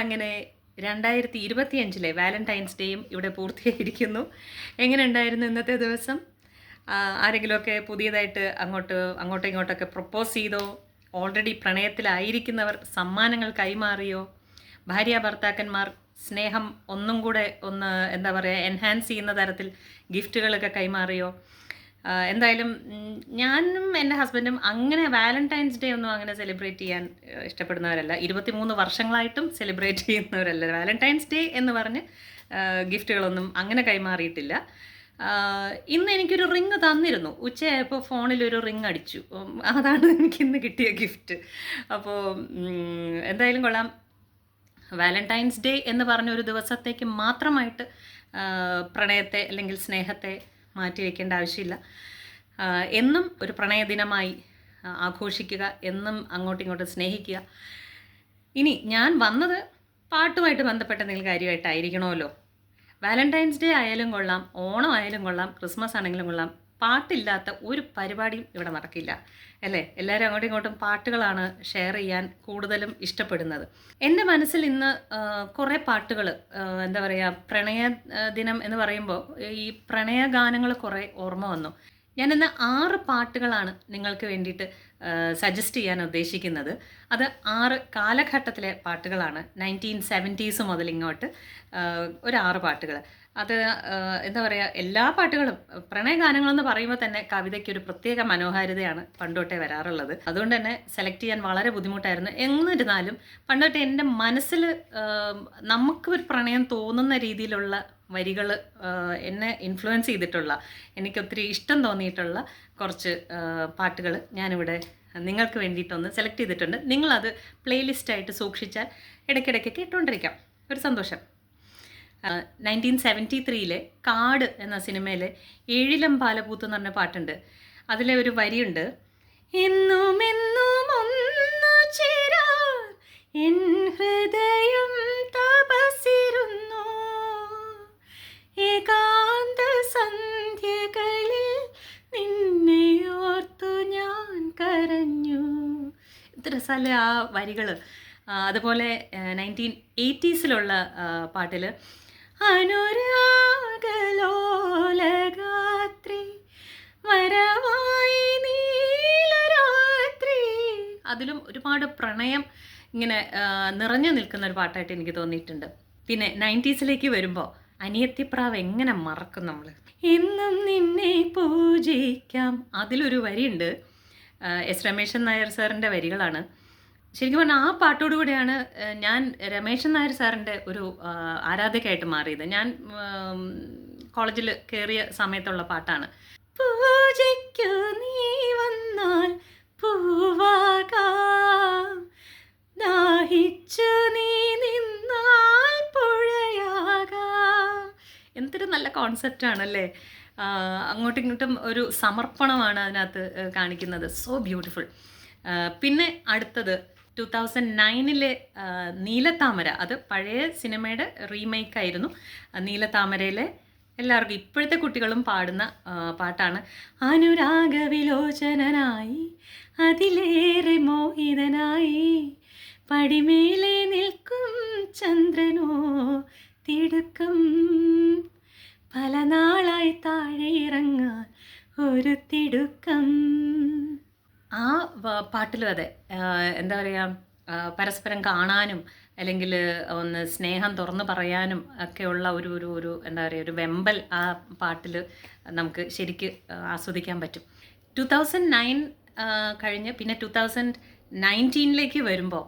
അങ്ങനെ രണ്ടായിരത്തി ഇരുപത്തിയഞ്ചിലെ വാലന്റൈൻസ് ഡേയും ഇവിടെ പൂർത്തിയായിരിക്കുന്നു. എങ്ങനെ ഉണ്ടായിരുന്നു ഇന്നത്തെ ദിവസം? ആരെങ്കിലുമൊക്കെ പുതിയതായിട്ട് അങ്ങോട്ട് അങ്ങോട്ടും ഇങ്ങോട്ടൊക്കെ പ്രപ്പോസ് ചെയ്തോ? ഓൾറെഡി പ്രണയത്തിലായിരിക്കുന്നവർ സമ്മാനങ്ങൾ കൈമാറിയോ? ഭാര്യ ഭർത്താക്കന്മാർ സ്നേഹം ഒന്നും കൂടെ ഒന്ന് എന്താ പറയുക എൻഹാൻസ് ചെയ്യുന്ന തരത്തിൽ ഗിഫ്റ്റുകളൊക്കെ കൈമാറിയോ? എന്തായാലും ഞാനും എന്റെ ഹസ്ബൻഡും അങ്ങനെ വാലന്റൈൻസ് ഡേ ഒന്നും അങ്ങനെ സെലിബ്രേറ്റ് ചെയ്യാൻ ഇഷ്ടപ്പെടുന്നവരല്ല. ഇരുപത്തിമൂന്ന് വർഷങ്ങളായിട്ടും സെലിബ്രേറ്റ് ചെയ്യുന്നവരല്ല. വാലന്റൈൻസ് ഡേ എന്ന് പറഞ്ഞ് ഗിഫ്റ്റുകളൊന്നും അങ്ങനെ കൈമാറിയിട്ടില്ല. ഇന്ന് എനിക്കൊരു റിങ് തന്നിരുന്നു. ഉച്ചയായപ്പോൾ ഫോണിൽ ഒരു റിങ് അടിച്ചു. അതാണ് എനിക്ക് ഇന്ന് കിട്ടിയ ഗിഫ്റ്റ്. അപ്പോൾ എന്തായാലും കൊള്ളാം. വാലന്റൈൻസ് ഡേ എന്ന് പറഞ്ഞ ഒരു ദിവസത്തേക്ക് മാത്രമായിട്ട് പ്രണയത്തെ അല്ലെങ്കിൽ സ്നേഹത്തെ മാറ്റി വയ്ക്കേണ്ട ആവശ്യമില്ല. എന്നും ഒരു പ്രണയദിനമായി ആഘോഷിക്കുക എന്നും അങ്ങോട്ടും ഇങ്ങോട്ടും സ്നേഹിക്കുക. ഇനി ഞാൻ വന്നത് പാട്ടുമായിട്ട് ബന്ധപ്പെട്ട എന്തെങ്കിലും കാര്യമായിട്ടായിരിക്കണമല്ലോ. വാലന്റൈൻസ് ഡേ ആയാലും കൊള്ളാം ഓണം ആയാലും കൊള്ളാം ക്രിസ്മസ് ആണെങ്കിലും കൊള്ളാം പാട്ടില്ലാത്ത ഒരു പരിപാടിയും ഇവിടെ നടക്കില്ല. അല്ലേ? എല്ലാവരും അങ്ങോട്ടും ഇങ്ങോട്ടും പാട്ടുകളാണ് ഷെയർ ചെയ്യാൻ കൂടുതലും ഇഷ്ടപ്പെടുന്നത്. എന്റെ മനസ്സിൽ ഇന്ന് കുറേ പാട്ടുകൾ എന്താ പറയുക പ്രണയ ദിനം എന്ന് പറയുമ്പോൾ ഈ പ്രണയ ഗാനങ്ങൾ കുറേ ഓർമ്മ വന്നു. ഞാൻ ഇന്ന് ആറ് പാട്ടുകളാണ് നിങ്ങൾക്ക് വേണ്ടിയിട്ട് സജസ്റ്റ് ചെയ്യാൻ ഉദ്ദേശിക്കുന്നത്. അത് ആറ് കാലഘട്ടത്തിലെ പാട്ടുകളാണ്. നയന്റീൻ സെവന്റീസ് മുതൽ ഇങ്ങോട്ട് ഒരു ആറ് പാട്ടുകൾ അത് എന്താ പറയുക എല്ലാ പാട്ടുകളും പ്രണയഗാനങ്ങളെന്ന് പറയുമ്പോൾ തന്നെ കവിതയ്ക്ക് ഒരു പ്രത്യേക മനോഹാരിതയാണ് പണ്ടോട്ടെ വരാറുള്ളത്. അതുകൊണ്ട് തന്നെ സെലക്ട് ചെയ്യാൻ വളരെ ബുദ്ധിമുട്ടായിരുന്നു. എന്നിരുന്നാലും പണ്ടോട്ടെ എന്റെ മനസ്സിൽ നമുക്ക് ഒരു പ്രണയം തോന്നുന്ന രീതിയിലുള്ള വരികൾ എന്നെ ഇൻഫ്ലുവൻസ് ചെയ്തിട്ടുള്ള എനിക്ക് ഒത്തിരി ഇഷ്ടം തോന്നിയിട്ടുള്ള കുറച്ച് പാട്ടുകൾ ഞാനിവിടെ നിങ്ങൾക്ക് വേണ്ടിയിട്ടൊന്ന് സെലക്ട് ചെയ്തിട്ടുണ്ട്. നിങ്ങളത് പ്ലേലിസ്റ്റായിട്ട് സൂക്ഷിച്ചാൽ ഇടയ്ക്കിടയ്ക്ക് കേട്ടുകൊണ്ടിരിക്കാം ഒരു സന്തോഷം. നയന്റീൻ സെവന്റി ത്രീയിലെ കാട് എന്ന സിനിമയിലെ ഏഴിലം പാലപൂത്ത് എന്ന് പറഞ്ഞ പാട്ടുണ്ട്. അതിലെ ഒരു വരിയുണ്ട്. എന്നും എന്നും ഒന്നു ചേരാ എൻ ഹൃദയം തപസിരുന്നു ഏകാന്ത സന്ധ്യകളിൽ നിന്നെ ഓർത്തു ഞാൻ കരഞ്ഞു. ഇത്ര രസമല്ലേ ആ വരികൾ അതുപോലെ നയന്റീൻ എയ്റ്റീസിലുള്ള പാട്ടിൽ അനുരാഗലോലഗാത്രി വരവായി നീലരാത്രി. അതിലും ഒരുപാട് പ്രണയം ഇങ്ങനെ നിറഞ്ഞു നിൽക്കുന്ന ഒരു പാട്ടായിട്ട് എനിക്ക് തോന്നിയിട്ടുണ്ട്. പിന്നെ നയന്റീസിലേക്ക് വരുമ്പോൾ അനിയത്തിപ്രാവ് എങ്ങനെ മറക്കും നമ്മൾ ഇന്നും നിന്നെ പൂജിക്കാം. അതിലൊരു വരിയുണ്ട്. എസ് രമേശൻ നായർ സാറിന്റെ വരികളാണ്. ശരിക്കും പറഞ്ഞാൽ ആ പാട്ടോടു കൂടിയാണ് ഞാൻ രമേശൻ നായർ സാറിന്റെ ഒരു ആരാധകയായിട്ട് മാറിയത്. ഞാൻ കോളേജിൽ കയറിയ സമയത്തുള്ള പാട്ടാണ്. പൂജയ്ക്കു നീ വന്നാൽ പൂവാകാം. നീ നിന്നാൽ പുഴയാകാം. എന്തൊരു നല്ല കോൺസെപ്റ്റാണ് ആണല്ലേ അങ്ങോട്ടും ഇങ്ങോട്ടും ഒരു സമർപ്പണമാണ് അതിനകത്ത് കാണിക്കുന്നത്. സോ ബ്യൂട്ടിഫുൾ പിന്നെ അടുത്തത് ടു തൗസൻഡ് നയനിലെ നീലത്താമര അത് പഴയ സിനിമയുടെ റീമേക്ക് ആയിരുന്നു നീലത്താമരയിലെ എല്ലാവർക്കും ഇപ്പോഴത്തെ കുട്ടികളും പാടുന്ന പാട്ടാണ് പാട്ടാണ്. അനുരാഗവിലോചനായി അതിലേറെ മോഹിതനായി പടിമേലെ നിൽക്കും ചന്ദ്രനോ തിടുക്കം. പല നാളായി താഴെ ഇറങ്ങാൻ ഒരു തിടുക്കം. ആ പാട്ടിലും അതെ. എന്താ പറയുക പരസ്പരം കാണാനും അല്ലെങ്കിൽ ഒന്ന് സ്നേഹം തുറന്ന് പറയാനും ഒക്കെയുള്ള ഒരു ഒരു ഒരു എന്താ പറയുക ഒരു വെമ്പൽ ആ പാട്ടിൽ നമുക്ക് ശരിക്ക് ആസ്വദിക്കാൻ പറ്റും. ടു തൗസൻഡ് നയൻ കഴിഞ്ഞ് പിന്നെ ടു തൗസൻഡ് നയന്റീനിലേക്ക് വരുമ്പോൾ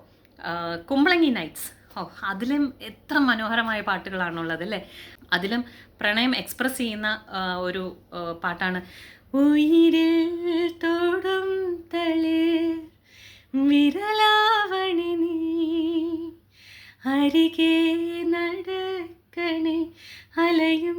കുമ്പളങ്ങി നൈറ്റ്സ്. ഓ അതിലും എത്ര മനോഹരമായ പാട്ടുകളാണുള്ളത് അല്ലേ? അതിലും പ്രണയം എക്സ്പ്രസ് ചെയ്യുന്ന ഒരു പാട്ടാണ്. ഉയിരിൽ തൊടും വിരലാവണി നീ അരികെ നടക്കണേ അലയും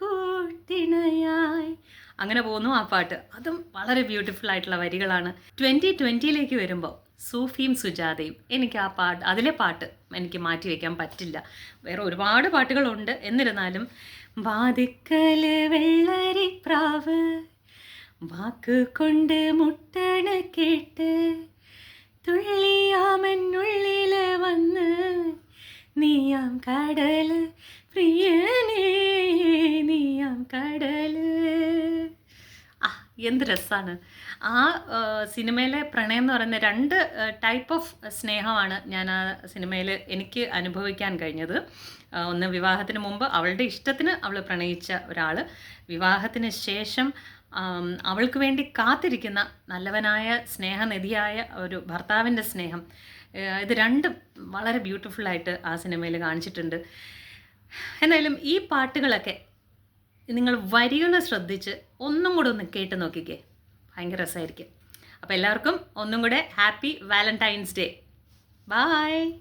കൂട്ടിണയായി. അങ്ങനെ പോകുന്നു ആ പാട്ട്. അതും വളരെ ബ്യൂട്ടിഫുൾ ആയിട്ടുള്ള വരികളാണ്. ട്വന്റി ട്വന്റിയിലേക്ക് വരുമ്പോൾ സൂഫിയും സുജാതയും എനിക്ക് ആ പാട്ട് അതിലെ പാട്ട് എനിക്ക് മാറ്റി വയ്ക്കാൻ പറ്റില്ല. വേറെ ഒരുപാട് പാട്ടുകളുണ്ട്. എന്നിരുന്നാലും വാതിക്കൽ വെള്ളരി പ്രാവ് വാക്ക് കൊണ്ട് മുട്ടണ കേട്ട് തുള്ളിയാമനുള്ളിൽ നീയാം കടൽ പ്രിയനേ നീയാം കടൽ. ആ എന്ത് രസമാണ് ആ സിനിമയിലെ പ്രണയം എന്ന് പറയുന്ന രണ്ട് ടൈപ്പ് ഓഫ് സ്നേഹമാണ് ഞാൻ ആ സിനിമയിൽ എനിക്ക് അനുഭവിക്കാൻ കഴിഞ്ഞത്. ഒന്ന് വിവാഹത്തിന് മുമ്പ് അവളുടെ ഇഷ്ടത്തിന് അവൾ പ്രണയിച്ച ഒരാൾ വിവാഹത്തിന് ശേഷം അവൾക്ക് വേണ്ടി കാത്തിരിക്കുന്ന നല്ലവനായ സ്നേഹനിധിയായ ഒരു ഭർത്താവിന്റെ സ്നേഹം. ഇത് രണ്ടും വളരെ ബ്യൂട്ടിഫുള്ളായിട്ട് ആ സിനിമയിൽ കാണിച്ചിട്ടുണ്ട്. എന്നാലും ഈ പാട്ടുകളൊക്കെ നിങ്ങൾ വരികൾ ശ്രദ്ധിച്ച് ഒന്നും കൂടെ ഒന്ന് കേട്ട് നോക്കിക്കേ. ഭയങ്കര രസമായിരിക്കും. അപ്പോൾ എല്ലാവർക്കും ഒന്നും കൂടെ ഹാപ്പി വാലന്റൈൻസ് ഡേ ബായ്